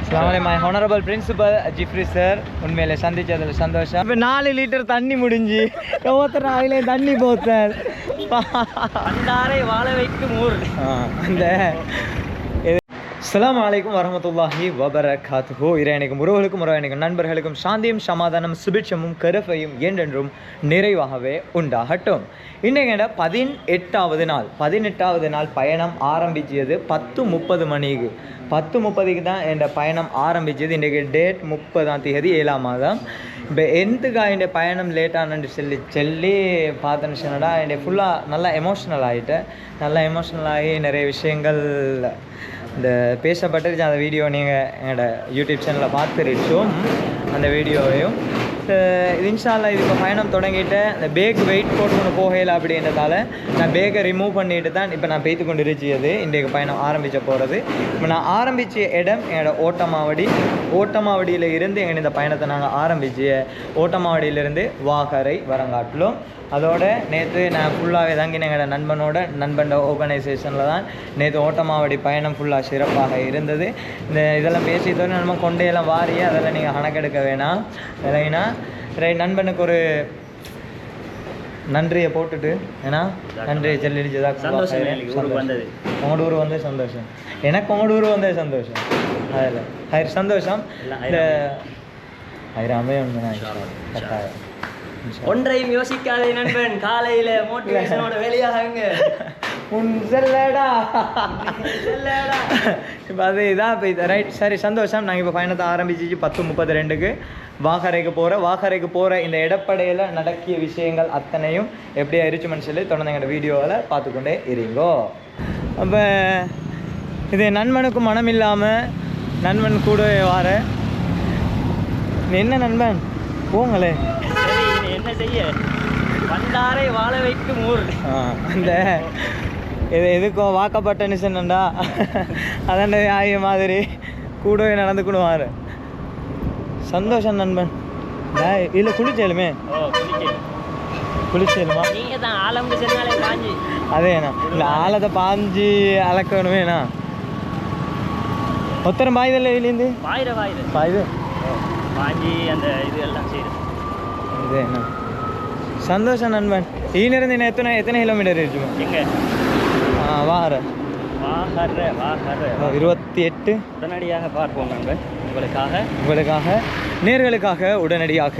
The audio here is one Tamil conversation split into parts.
அஸ்ஸலாமு my honourable principal Jifri sir உண்மையில சந்திச்சதில் சந்தோஷம். இப்போ நாலு லிட்டர் தண்ணி முடிஞ்சு ஒவ்வொருத்தர் அதிலே தண்ணி போத்தார் பண்டாரை வாழ வைக்கும் ஊர். அந்த அஸ்லாம் அலைக்கும் வரமத்துல்லாஹி வபரகாத்துஹு. இறையனைக்கும் உறவுகளுக்கும் உறவினைக்கும் நண்பர்களுக்கும் சாந்தியும் சமாதானம் சுபிட்சமும் கருப்பையும் என்றென்றும் நிறைவாகவே உண்டாகட்டும். இன்றைக்கு பதினெட்டாவது நாள். பதினெட்டாவது நாள் பயணம் ஆரம்பிச்சது பத்து முப்பது மணிக்கு. பத்து முப்பதுக்கு தான் என் பயணம் ஆரம்பிச்சது இன்றைக்கு டேட் முப்பதாம் தேதி ஏழாம் மாதம். இப்போ எந்துக்கா என் பயணம் லேட்டானு சொல்லி சொல்லி பார்த்தேன்னு சொன்னடா என் ஃபுல்லாக நல்லா எமோஷ்னல் ஆகிட்டேன் நல்லா எமோஷ்னல் ஆகி நிறைய விஷயங்கள் இந்த பேசப்பட்டிருச்சு அந்த வீடியோ நீங்கள் என்னோட யூடியூப் சேனலில் பார்த்துருச்சோம் அந்த வீடியோவையும் இது இன்ஷால்லா இப்போ பயணம் தொடங்கிட்டு அந்த பேக் வெயிட் போட்டு போகல அப்படின்றதால நான் பேக்கை ரிமூவ் பண்ணிட்டு தான் இப்போ நான் பேத்து கொண்டு இருச்சியது இன்றைக்கு பயணம் ஆரம்பித்த போகிறது இப்போ நான் ஆரம்பித்த இடம் என்னோட ஓட்டமாவடி. ஓட்டமாவடியில் இருந்து எங்கள் இந்த பயணத்தை நாங்கள் ஆரம்பிச்சு ஓட்டமாவடியிலேருந்து வாகரை வரங்காட்டிலும். அதோட நேற்று நான் ஃபுல்லாகவே தங்கின எங்களோட நண்பனோட நண்பன் ஆர்கனைசேஷனில் தான் நேற்று ஓட்டமாவடி பயணம் ஃபுல்லாக சிறப்பாக இருந்தது. இந்த இதெல்லாம் பேசிட்டோன்னு நம்ம கொண்டையெல்லாம் வாரியே அதெல்லாம் நீங்கள் கணக்கெடுக்க வேணாம். இல்லைன்னா ரைட் நண்பனுக்கு ஒரு நன்றியை போட்டுட்டு ஏன்னா நன்றியை சொல்லிடுச்சதா சந்தோஷம். உங்களோட ஊர் வந்து சந்தோஷம். எனக்கு உங்களோட ஊர் வந்தது சந்தோஷம். அதில் ஹயர் சந்தோஷம். இந்த அமையும் கட்டாயம். ஒன்றையும் யோசிக்காதே நண்பன். காலையில மோட்டிவேஷனோட வெளியாகுங்க. உன் செல்லடா. இப்போ அது இதான் இப்போ இது ரைட் சரி சந்தோஷம். நாங்கள் இப்போ பயணத்தை ஆரம்பிச்சிச்சு பத்து முப்பது ரெண்டுக்கு. வாகரைக்கு போகிற வாகரைக்கு போகிற இந்த இடப்படையில் நடக்கிய விஷயங்கள் அத்தனையும் எப்படி ஆயிடுச்சுன்னு சொல்லி தொடர்ந்து எங்களோட வீடியோவில் பார்த்துக்கொண்டே இருங்கோ. அப்போ இது நண்பனுக்கு மனம் இல்லாமல் நண்பன் கூடவே வார. என்ன நண்பன்? போங்களே. என்ன செய்ய? பண்டாரை வாழ வைக்கும் ஊர். அந்த இது எதுக்கும் வாக்கப்பட்ட நிசன்டா ஆகிய மாதிரி கூடவே நடந்துக்கணுவாரு சந்தோஷம் நண்பன். இல்ல குளிச்சேலுமே குளிச்சேலுமா நீங்க தான் சென்னாலே காஞ்சி. அதேண்ணா. இல்லை ஆழத்தை பாஞ்சு அளக்கணுமேண்ணா. ஒத்தரம் பாயுதில்ல இதுலேருந்து வாயிர வாயிர பாயுது பாஞ்சி அந்த இது எல்லாம் செய்யுது இதேண்ணா. சந்தோஷம் நண்பன். ஈனிருந்து இன்னும் எத்தனை எத்தனை கிலோமீட்டர் இருக்குமா? எங்க? ஆ வார வாகர்ற வாகர்ற இருபத்தி எட்டு. உடனடியாக பார்ப்போம் நண்பன். உங்களுக்காக. உங்களுக்காக நேர்களுக்காக உடனடியாக.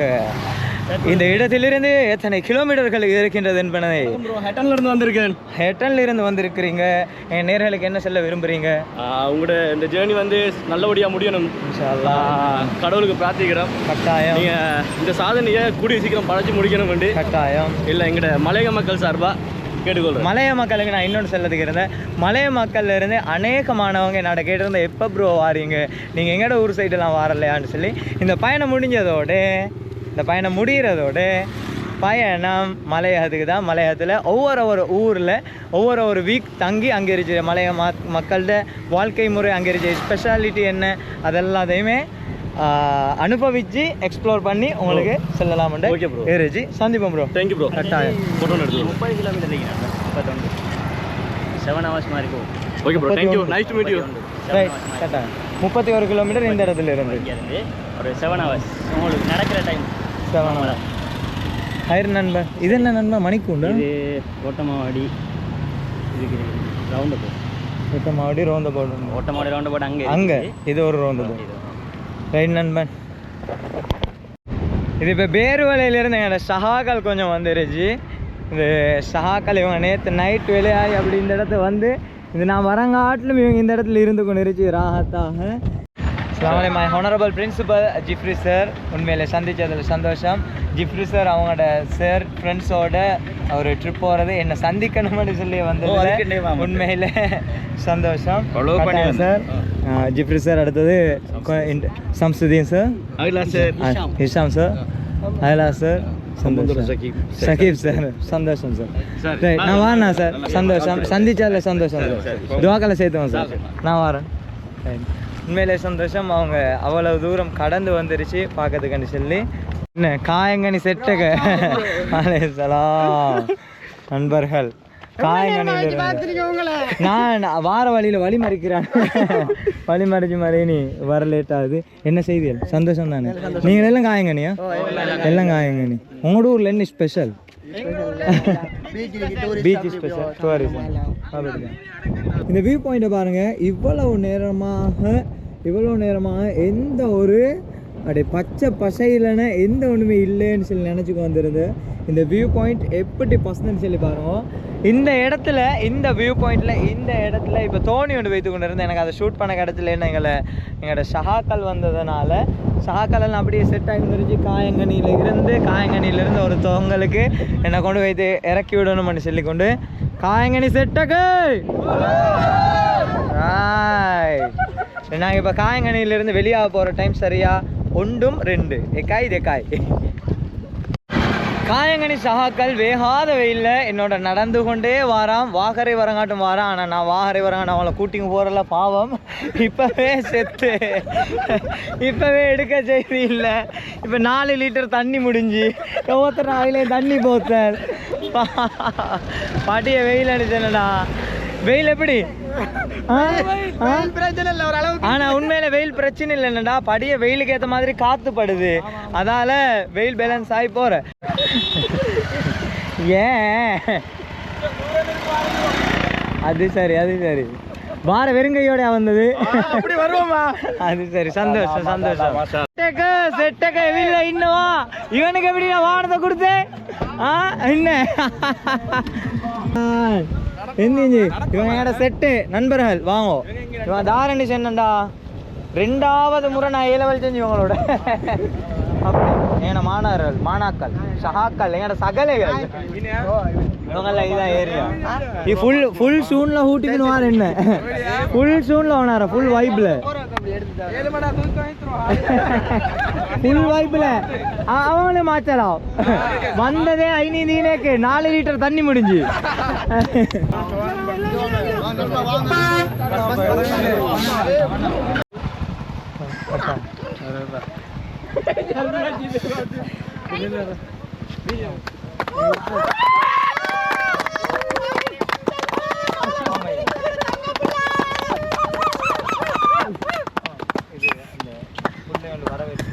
இந்த இடத்திலிருந்து எத்தனை கிலோமீட்டர்கள் இருக்கின்றது என்பதை ஹெட்டன்ல இருந்து வந்திருக்கேன். ஹெட்டன்ல இருந்து வந்திருக்கிறீங்க. என் நேர்களுக்கு என்ன சொல்ல விரும்புறீங்க? உங்களோட இந்த ஜேர்னி வந்து நல்லபடியாக முடியணும். கடவுளுக்கு பிரார்த்திக்கிறோம். கட்டாயம். நீங்க இந்த சாதனையை கூடிய சீக்கிரம் படைச்சு முடிக்கணும் வேண்டி. கட்டாயம். இல்லை எங்கட மலையக மக்கள் சார்பா. கேட்டுக்கொள்றேன். மலைய மக்களுக்கு நான் இன்னொன்று சொல்லதுக்கு இருந்தேன். மலைய மக்கள்ல இருந்து அநேகமானவங்க என்னோட கேட்டிருந்த எப்போ ப்ரோ வாரீங்க? நீங்கள் எங்கட ஊர் சைடெல்லாம் வரலையான்னு சொல்லி இந்த பயணம் முடிஞ்சதோட இந்த பயணம் முடிகிறதோடு பயணம் மலையகத்துக்கு தான். மலையகத்தில் ஒவ்வொரு ஒரு ஊரில் ஒவ்வொரு ஒரு வீக் தங்கி அங்கே இருக்கிற மலைய மக்கள்கிட்ட வாழ்க்கை முறை அங்கே இருக்க ஸ்பெஷாலிட்டி என்ன அதெல்லாத்தையுமே அனுபவிச்சு எக்ஸ்ப்ளோர் பண்ணி உங்களுக்கு bro. இருந்துச்சு சந்திப்போம் ப்ரோ தேங்க்யூ ப்ரோ கட்டாயம். முப்பது கிலோமீட்டர் செவன் ஹவர்ஸ் மாதிரி okay bro thank you nice to meet you right கரெக்டாக முப்பத்தி ஒரு கிலோமீட்டர் இந்த இடத்துல இருந்து. ஒரு செவன் ஹவர்ஸ் உங்களுக்கு நடக்கிற டைம் செவன் ஹயர் நண்பன் இது என்ன நண்பன் மணிக்கூண்டா? இது ஓட்டமாவாடி. இதுக்கு ரவுண்டு போ இப்போ மறுபடியும் ரோந்த போடணும் ஓட்டமாடி ரவுண்டு போட்டு அங்கே. அங்கே இது ஒரு ரோந்து போ ரைட் நண்பன். இது இப்போ பேருவலையிலேருந்து எங்களோட சகாக்கள் கொஞ்சம் வந்துருச்சு. இந்த சகாக்கள் இவங்க நேற்று நைட் விளையாடி அப்படி இந்த இடத்த வந்து இது நான் வரங்காட்டிலும் இவங்க இந்த இடத்துல இருந்து கொண்டு இருந்துச்சு ராகத்தாக அஸ்லாம் my honourable principal Jifri sir உண்மையில சந்திச்சதில் சந்தோஷம். ஜிப்ரி சார் அவங்களோட சார் ஃப்ரெண்ட்ஸோட ஒரு ட்ரிப் போகிறது என்னை சந்திக்கணும்னு சொல்லி மட்டும். உண்மையில சந்தோஷம். சார் ஜிப்ரி சார் அடுத்தது Samsudeen. Sir. Sir Hisham. Sir. Ayala sir. சந்தோஷம் சகீப். சார். சந்தோஷம் சார். நான் வாரேன் சார்? சந்தோஷம். சந்திச்சதில் சந்தோஷம் சார். துவாக்கலை சேர்த்துவோம் சார். நான் வரேன். உண்மையிலே சந்தோஷம். அவங்க அவ்வளவு தூரம் கடந்து வந்துருச்சு பார்க்கறதுக்குன்னு சொல்லி. என்ன காயங்கனி செட்டக. அலைசலாம் நண்பர்கள். காயங்கனியில் நான் வார வழியில் வழி மறிக்கிறேன். வழி மறிச்சு மறைய நீ வர லேட் ஆகுது. என்ன செய்தியல் சந்தோஷம் தானே? நீங்கள் எல்லாம் காயங்கனியா? எல்லாம் காயங்கனி. உங்களோட ஊரில் என்ன ஸ்பெஷல் பீச் ஸ்பெஷல் டூரிசம் அப்படிதான் இந்த வியூ பாயிண்ட்டை பாருங்க இவ்வளவு நேரமாக இவ்வளவு நேரமாக எந்த ஒரு அப்படியே பச்சை பசையிலனா எந்த ஒன்றுமே இல்லைன்னு சொல்லி நினச்சிக்கு வந்திருந்து. இந்த வியூ பாயிண்ட் எப்படி பசங்கன்னு சொல்லி பாருவோம் இந்த இடத்துல இந்த வியூ பாயிண்டில் இந்த இடத்துல இப்போ தோணி ஒன்று வைத்து கொண்டு இருந்தேன் எனக்கு அதை ஷூட் பண்ண இடத்துல எங்களை எங்களோட ஷஹாக்கள் வந்ததுனால. ஷஹாக்கள் எல்லாம் அப்படியே செட் ஆகி முடிஞ்சு காயங்கனியில் இருந்து காயங்கனியிலிருந்து ஒரு தொங்கலுக்கு என்னை கொண்டு வைத்து இறக்கி விடணும்னு சொல்லி கொண்டு காயங்கனி செட்டக்கு நாங்கள் இப்போ காயங்கனியிலிருந்து வெளியாக போகிற டைம் சரியா? ஒன்றும் ரெண்டு. எக்காய் தெக்காய் காயங்கனி சகாக்கள் வேகாத வெயிலில் என்னோட நடந்து கொண்டே வாராம். வாகரை வரங்காட்டும் வாரான் ஆனால் நான் வாகரை வரங்காட்டும் அவளை கூட்டிங்க போகிறல பாவம். இப்போவே செத்து. இப்போவே எடுக்க செய்தி இல்லை. இப்போ நாலு லிட்டர் தண்ணி முடிஞ்சு. ஒவ்வொருத்தர் அதிலே தண்ணி போத்தேன் பாட்டிய வெயில் அடிச்சேனடா. வெயில் எப்படி? ஆ? ஆ? ஆனா உண்மையில வெயில் பிரச்சனை இல்லைன்னடா படிய வெயிலுக்கு ஏத்த மாதிரி காத்து படுது. அதால வெயில் பேலன்ஸ் ஆகி போற. ஏன்? அது சரி அது சரி. வார வெறுங்கையோட வந்தது? அப்படி வருவோமா? அது சரி சந்தோஷம் சந்தோஷம். செட்டக்க செட்டக்க இல்ல இன்னவா இவனுக்கு எப்படி நான் வானத்தை கொடுத்தேன்? ஆ என்ன? எந்திஞ்சி. இவன் என்னோட செட்டு நண்பர்கள் வாங்கோ. இவன் தாரணி சென்னண்டா ரெண்டாவது முறை நான் ஏலவல் செஞ்சு இவங்களோட. எங்களோட மாணவர்கள் மாணாக்கள் சகாக்கள் எங்களோட சகலைகள். இவங்கெல்லாம் இதான் ஏரியா இது ஃபுல் ஃபுல் ஷூனில் ஊட்டிக்கணும் வார என்ன. ஃபுல் ஷூனில் ஓனார ஃபுல் வைப்பில் ஃபுல் வைப்பில் அவங்களே மாற்றலாம் வந்ததே ஐநீ நீனேக்கு நாலு லிட்டர் தண்ணி முடிஞ்சு. வரவேற்பு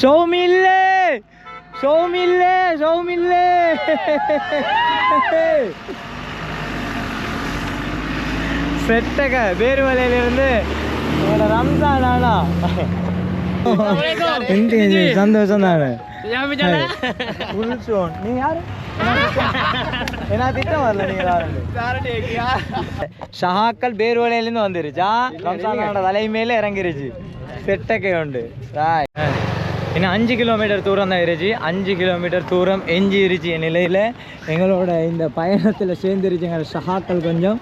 சௌமில்லே சௌமில்லே சௌமில்லே. செட்டக பேருமலையிலிருந்து உங்களோட ரம்ஜான் ஆனா சந்தோஷம் தானே? நீங்க யாரு? என்ன திட்டம் வரல நீங்க ஷஹாக்கள் பேர்வலையிலேருந்து வந்துருச்சா ரம்சானோட தலை மேலே இறங்கிருச்சு. செட்டக்கை உண்டு. ராய். இன்னும் அஞ்சு கிலோமீட்டர் தூரம் தான் இருந்துச்சு அஞ்சு கிலோமீட்டர் தூரம் எஞ்சி இருச்சு நிலையில். எங்களோட இந்த பயணத்தில் சேர்ந்துருச்சு எங்கள் சகாக்கள் கொஞ்சம்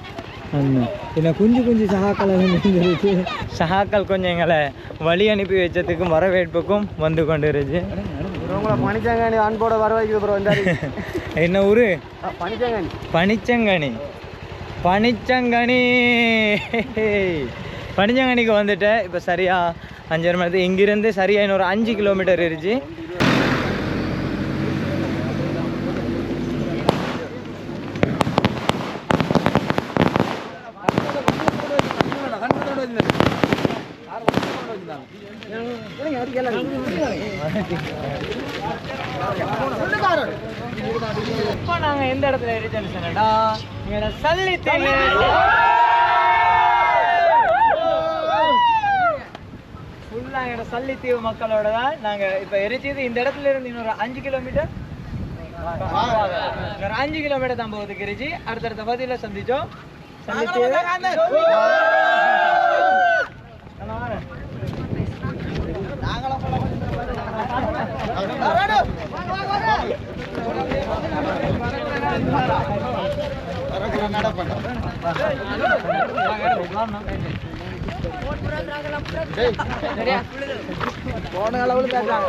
என்ன குஞ்சு குஞ்சு சகாக்கள் சேர்ந்துருச்சு சகாக்கள் கொஞ்சம் எங்களை வழி அனுப்பி வச்சதுக்கும் வரவேற்புக்கும் வந்து கொண்டு இருந்துச்சு பனிச்சங்காணி அன்போட வர வைக்குது ப்ரோ என்ன ஊர்? பனிச்சங்காணி. பனிச்சங்கனி பனிச்சங்கனி பனிச்சங்கனிக்கு வந்துட்டேன். இப்போ சரியா அஞ்சரை மணி நேரத்துக்கு. இங்கிருந்து சரியா இன்னொரு அஞ்சு கிலோமீட்டர் இருந்துச்சு. இப்போ நாங்கள் எந்த இடத்துல இருக்கோம்னு சொன்னடா எங்களோட சல்லித்தீவு ஃபுல்லாக எங்களோட சல்லித்தீவு மக்களோட தான் நாங்கள் இப்போ எரிச்சது. இந்த இடத்துல இருந்து இன்னொரு அஞ்சு கிலோமீட்டர் இன்னொரு அஞ்சு கிலோமீட்டர் தான் போகுதுக்கு கிரிஜி. அடுத்தடுத்த பதில சந்திச்சோம். சல்லித்தீவு. போன அளவுல பேசுறாங்க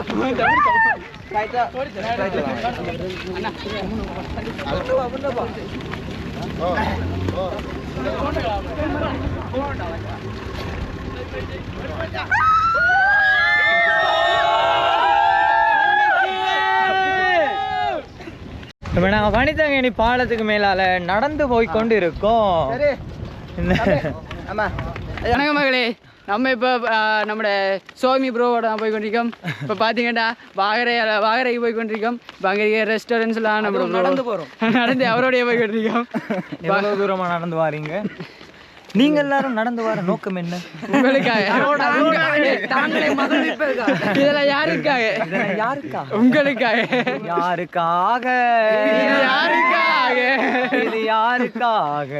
இப்போ நாங்கள் வனிதங்கனி பாலத்துக்கு மேலால நடந்து போய் கொண்டு இருக்கோம் வணக்கம் மகளே. நம்ம இப்போ நம்மளோட சோமி ப்ரோவோட தான் போய் கொண்டிருக்கோம். இப்போ பார்த்தீங்கன்னா வாகரை வாகரைக்கு போய் கொண்டிருக்கோம். இப்போ அங்கே ரெஸ்டாரண்ட்ஸ்லாம் நம்ம நடந்து போகிறோம் நடந்து அவரோடய போய் கொண்டிருக்கோம். எவ்வளவு தூரமா நடந்து வாரீங்க? நீங்க எல்லாரும் நடந்து வர நோக்கம் என்ன? உங்களுக்காக. இதெல்லாம் யாருக்காக? யாருக்கா? உங்களுக்காக. யாருக்காக? இது யாருக்காக? இது யாருக்காக?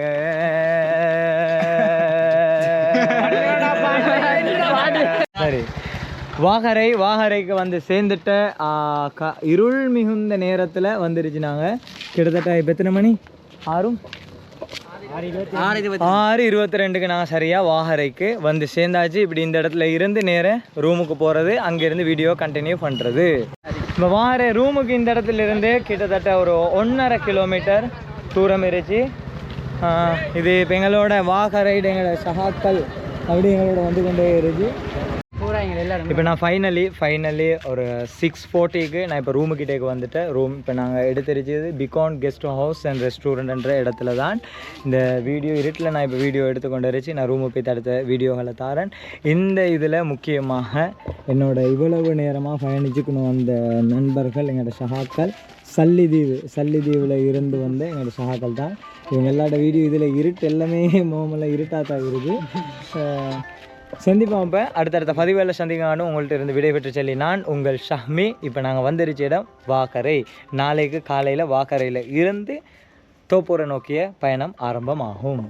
சரி. வாகரை வாகரைக்கு வந்து சேர்ந்துட்ட இருள் மிகுந்த நேரத்தில் வந்துருச்சு நாங்கள் கிட்டத்தட்ட இப்போ எத்தனை மணி? ஆறும்? ஆறு இருபத்தி ரெண்டுக்கு நான் சரியாக வாகரைக்கு வந்து சேர்ந்தாச்சு. இப்படி இந்த இடத்துல இருந்து நேரம் ரூமுக்கு போகிறது அங்கேருந்து வீடியோ கண்டினியூ பண்ணுறது இப்போ வாகரை ரூமுக்கு இந்த இடத்துல இருந்து கிட்டத்தட்ட ஒரு ஒன்றரை கிலோமீட்டர் தூரம் இருந்துச்சு. இது இப்போ எங்களோட வாகரைடு எங்களோட சகாக்கள் அப்படி எங்களோட வந்து கொண்டே இருந்துச்சு. இப்போ நான் ஃபைனலி ஃபைனலி ஒரு சிக்ஸ் ஃபோர்ட்டிக்கு நான் இப்போ ரூமுக்கிட்டேக்கு வந்துட்டேன். ரூம் இப்போ நாங்கள் எடுத்துருச்சது பிகான் கெஸ்ட் ஹவுஸ் அண்ட் ரெஸ்டாரண்ட்ன்ற இடத்துல தான். இந்த வீடியோ இருட்டில் நான் இப்போ வீடியோ எடுத்துக்கொண்டு இருந்துச்சு. நான் ரூமுக்கு போய் தடுத்த வீடியோகளை தாரேன். இந்த இதில் முக்கியமாக என்னோட இவ்வளவு நேரமாக பயணிச்சுக்கணும் வந்த நண்பர்கள் எங்களோட சகாக்கள் சல்லிதீவு சல்லிதீவில் இருந்து வந்து எங்களோட சகாக்கள் தான் இவங்க எல்லாரோட வீடியோ இதில் இருட்டு எல்லாமே மோமெல்லாம் இருட்டாக தான் இருக்குது சந்திப்போம் இப்போ அடுத்தடுத்த பதிவேல சந்திக்கானும் உங்கள்கிட்ட இருந்து விடைபெற்று சொல்லி நான் உங்கள் ஷஹ்மி. இப்போ நாங்கள் வந்துருச்ச இடம் வாக்கரை நாளைக்கு காலையில் வாக்கரையில் இருந்து தோப்பூரை நோக்கிய பயணம் ஆரம்பமாகும்.